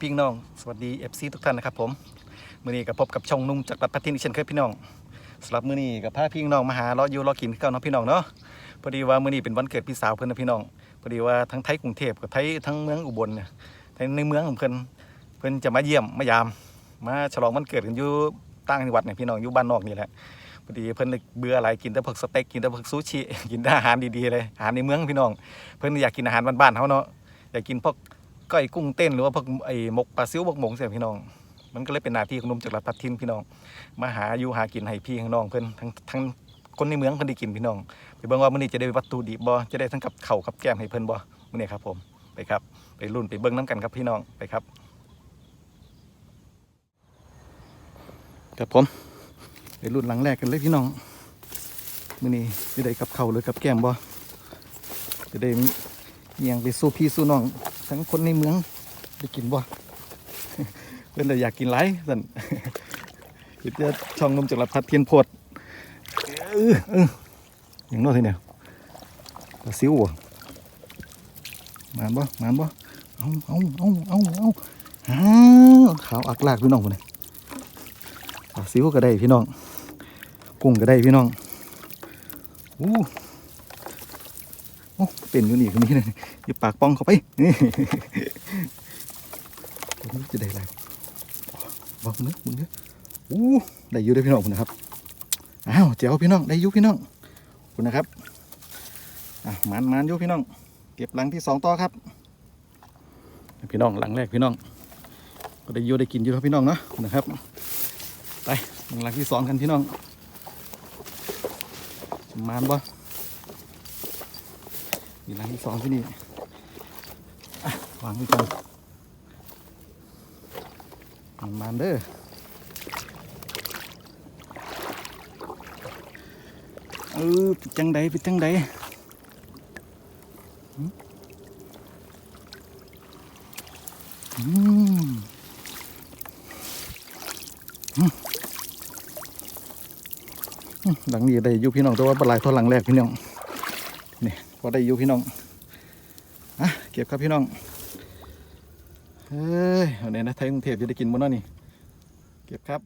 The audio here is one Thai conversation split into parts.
พี่พี่น้อง สวัสดี FC ทุกท่านนะครับผมมื้อนี้ก็พบกับช่องนุ่มจากรัฐพัทินอีกเช่นเคยพี่น้องสำหรับมื้อนี้กับพาพี่น้องมาหาเลาะอยู่เลาะกินคือเก่าเนาะพี่น้องเนาะพอดีว่ามื้อนี้เป็นวันเกิดพี่สาวเพิ่นนะพี่น้องพอดีว่าทั้งไทยกรุงเทพกับไทยทั้งเมืองอุบลเนี่ยในเมืองของเพิ่นเพิ่นจะมาเยี่ยมมายาม มาฉลองวันเกิดกันอยู่ต่างจังหวัดเนี่ยพี่น้องอยู่บ้านนอกนี่แหละพอดีเพิ่นเลยเบื่ออะไรกินแต่พวกสเต็กกินแต่พวกซูชิกินแต่อาหารดีๆเลยอาหารในเมืองพี่น้อง เพิ่นอยากกินอาหารบ้านๆเขาเนาะอยากกินพวก ก้อยกุ้งเต้นหรือว่าพวกไอ้มกปลาซิวหมกหมงเสียพี่น้อง มันก็เลยเป็นหน้าที่ของนุ่มจากรัฐพัทินพี่น้อง มาหาอยู่หากินให้พี่ข้างน้องเพิ่อนทั้งทั้งคนในเมืองเพิ่นได้กินพี่น้องไปเบิ่งว่ามื้อนี้จะได้วัตถุดิบบ่จะได้ทั้งกับเข้ากับแก้มให้เพิ่นบ่มื้อนี้ครับผมไปครับ ไปรุ่นไปเบิ่งน้กันครับพี่น้องไปครับครับผมไปรุ่นหลังแรกกันเลยพี่น้องมื้อนี้จะได้กับเข้าหรือกับแก้มบ่จะได้เอียงไปสู้พี่สู้น้อง ทั้งคนในเมืองได้กินบ่เพิ่นเลยอยากกินหลายสั่นคือจะช่องนมจากรัดพัดเทียนโพดอย่างโน้นทีเนี่ยปลาซิวบ่มานบ่มานบ่เอาเอาเอาเอาเอาอ้าวขาวอักลากพี่น้องคนนี้ปลาซิวก็ได้พี่น้อง กุ้งก็ได้พี่น้องอู้ เป็นอยู่นี่ก็มีเลยอยู่ปากป้องเข้าไปนี่จะได้อะไรบอกมึงเนื้อมึงเนื้ออู้ได้ยู่ได้พี่น้องคุณนะครับอ้าวเจ้าพี่น้องได้ยู่พี่น้องคุณนะครับอะมันหมันยู่พี่น้อง เก็บหลังที่สองต่อครับ พี่น้องหลังแรกพี่น้อง ก็ได้ยู่ได้กินอยู่แล้วพี่น้องเนาะนะครับไปหลังที่สองกันพี่น้องมันบ่ มีหลังที่สองที่นี่วางไว้ก่อนมันมันเด้อเออป็นจังใดป็นจังใดหืมอืมหลังนี้ได้อยู่พี่น้องแต่ว่าบหลายท่าหลังแรกพี่น้อง พอได้อยู่พี่น้องอะเก็บครับพี่น้องเฮ้ยเอาเนี่ยนะไทยกรุงเทพจะได้กินบ่เนาะนี่ เก็บครับ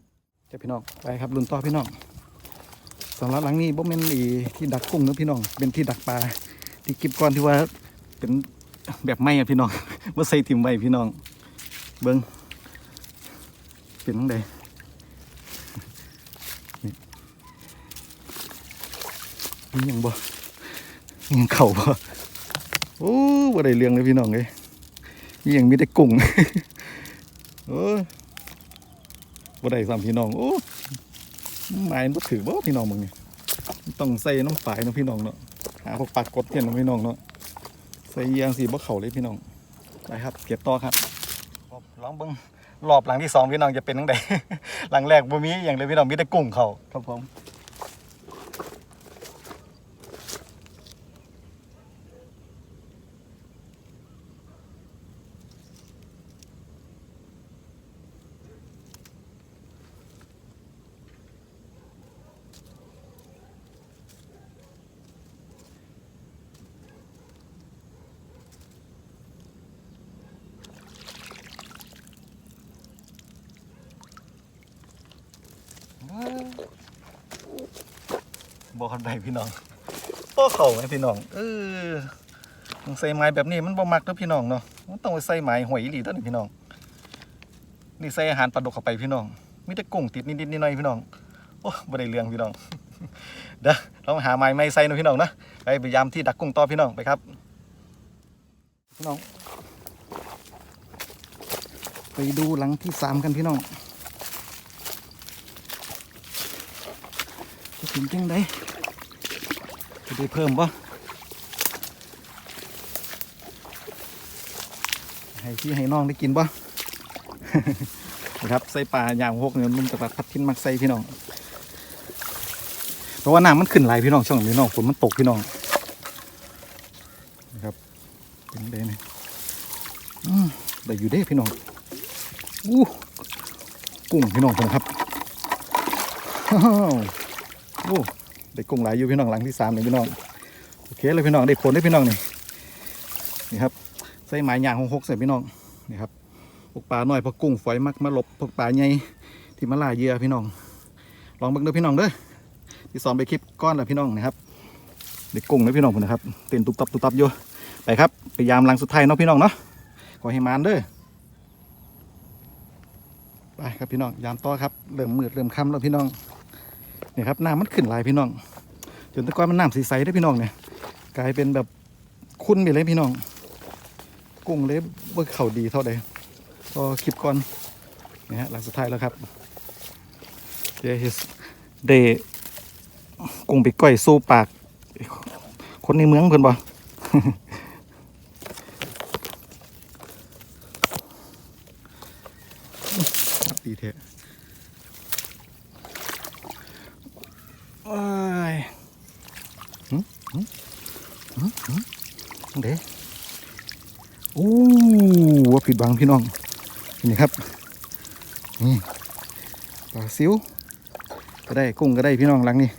เก็บพี่น้องไปครับรุ่นต่อพี่น้องสำหรับหลังนี้บ่แม่นอีที่ดักกุ้งนะพี่น้องเป็นที่ดักปลาที่กิบก้อนที่ว่าเป็นแบบไม้อะพี่น้องว่าใส่ถิ่มไว้พี่น้อง เบิ้งเป็นทั้งใดนี่ยังบ่ ยังเข่าบ่โอ้บ่ได้เรื่องเลยพี่น้องเลยนี่ยังมีแต่กุ้งโอ้ยบ่ได้สามพี่น้องโอ้หมายมันบ่ถือบ่พี่น้องมึงนี่ต้องใส่น้ำฝายเนาะพี่น้องเนาะหาพวกปากดเนี่ยเนาะพี่น้องเนาะใส่เอียงสีบ่เข่าเลยพี่น้องไปครับเก็บต่อครับลองเบิ่งรอบหลังที่สองพี่น้องจะเป็นจังไดหลังแรกบ่มีอย่างเลยพี่น้องมีแต่กุ้งเขาครับผม บอกันไปพี่น้องป้อเข่าไหมพี่น้อง เออต้องใส่ไม้แบบนี้มันบ่มักเด้อพี่น้องเนาะมันต้องไปใส่ไม้หอยอีหลีตัวนี้พี่น้อง นี่ใส่อาหารปลาดุกเข้าไปพี่น้องมีแต่กุ้งติดนิดๆหน่อยพี่น้องโอ้บ่ได้เรื่องพี่น้องเด้อเรามาหาไม้ไม้ใส่นะพี่น้องนะไปพยายามที่ดักกุ้งต่อพี่น้องไปครับพี่น้อง ไปดูหลังที่สามกันพี่น้องจะถึงจังได จะได้เพิ่มปะให้พี่ให้น้องได้กินปะนะครับใส่ปลาอย่างพวกเนี่ยนุ่มจากปลาพัดทิ้นมักใส่พี่น้องเพราะว่าน้ำมันขึ้นไหลพี่น้องช่วงนี้น้องฝนมันตกพี่น้องนะครับเป็นได้เนี่ยอืมได้อยู่เด้พี่น้องอู้กุ้งพี่น้องผมครับโอ้ ได้กุ้งหลายอยู่พี่น้องหลังที่สามเลยพี่น้องโอเคเลยพี่น้องได้ผลได้พี่น้องนี่นี่ครับใส่ไม้ยางหกหกใส่พี่น้องนี่ครับพวกปลาหน้อยพวกกุ้งฝอยมักมาหลบพวกปลาใหญ่ที่มาล่าเหยื่อพี่น้อง ลองเบิ่งด้อพี่น้องเด้อที่ซ้อมไปคลิปก้อนแล้วพี่น้องนะครับเด็กกุ้งนะพี่น้องนะครับเต้นตุบตับตุบตับอยู่ไปครับไปยามหลังสุดท้ายเนาะพี่น้องเนาะขอให้มานเด้อไปครับพี่น้องยามต่อครับเริ่มมืดเริ่มค่ำแล้วพี่น้อง เนี่ยครับน้ำมันขึ้นหลายพี่น้อง จนตะก้อนมันน้ำใสๆได้พี่น้องเนี่ยกลายเป็นแบบคุ้นไปเลยพี่น้อง กุ้งเลยว่าเขาดีเท่าใดก็คลิปก่อนนะฮะหลังสุดท้ายแล้วครับเดฮิสเดกุ้งไปก้อยสู้ปาก คนในเมืองเพิ่อนบ่ดีเทะว้ายหืมหืมหืมหืม เด้โอ้ว่าผิดบังพี่น้อง นี่ครับ นี่ปลาซิวก็ได้กุ้งก็ได้พี่น้องหลังนี่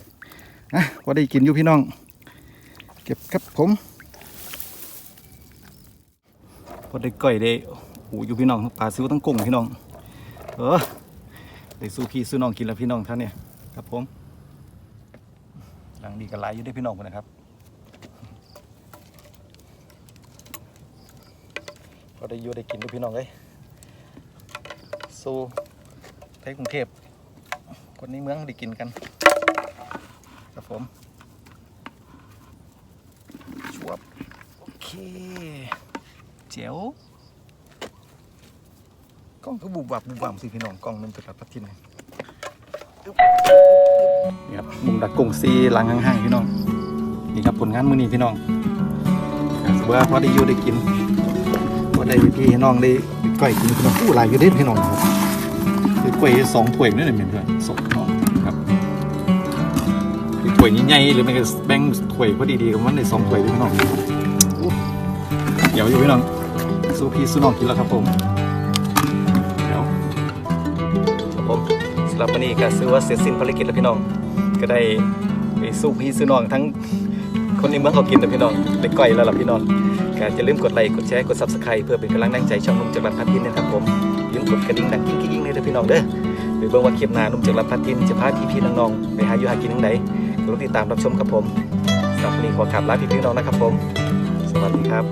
นะว่าได้กินอยู่พี่น้อง เก็บครับผมพอได้ก่อยได้โอ้อยู่พี่น้องปลาซิวทั้งกุ้งพี่น้อง เออได้สู้พี่สู้น้องกินแล้วพี่น้องท่านเนี่ยครับผม หลังดีกันหลายอยู่ได้พี่น้องคนนะครับพอได้อยู่ได้กินด้วยพี่น้องเลยสู้ไทยกรุงเทพคนนี้เมืองได้กินกัน ครับผมชวบโอเค เจ๋วกล้องก็บุบบับบุบบับสิพี่น้องกล้องมันจะแบบพัดทิน นี่ครับมุมดักกุ้งซีหลังห่างๆพี่น้อง นี่ครับผลงานมื้อนี้พี่น้องสมมติว่าพอได้อยู่ได้กินพอได้พี่น้องได้ก้อยกินพี่น้องผู้หลายอยู่เด้พี่น้องครับคือกล้วยสองถ้วยนี่แหละเหมือนกันสองน้องครับคือถ้วยใหญ่ๆหรือไม่ก็แบ่งถ้วยพอดีๆกับมันในสองถ้วยด้วยพี่น้องเดี๋ยวอยู่พี่น้องสู้พี่สู้น้องกินแล้วครับผม รับวันนี้ก็ซื้อว่าเสร็จสิ้นภารกิจแล้วพี่น้อง ก็ได้ไปสู้พี่ซื้อน้องทั้งคนในเมืองเขากินแต่พี่น้องได้ก้อยแล้วล่ะพี่น้องก็อย่าลืมกดไลค์กดแชร์กด subscribe เพื่อเป็นกำลังแรงใจช่องนุ่มจากรัฐพัฒน์นะครับผมลืมกดกระดิ่งดังกิ้งกิ้งเลยเด้อพี่น้องเด้อหรือเบิ่งว่าคลิปหน้านุ่มจากรัฐพัฒน์จะพาพี่พี่น้องๆไปหาอยู่หากินทั้งไหนกดติดตามรับชมครับผมสำหรับวันนี้ขอกราบลาพี่พี่น้องนะครับผม สวัสดีครับ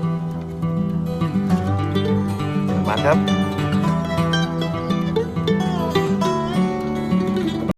ม่ครับ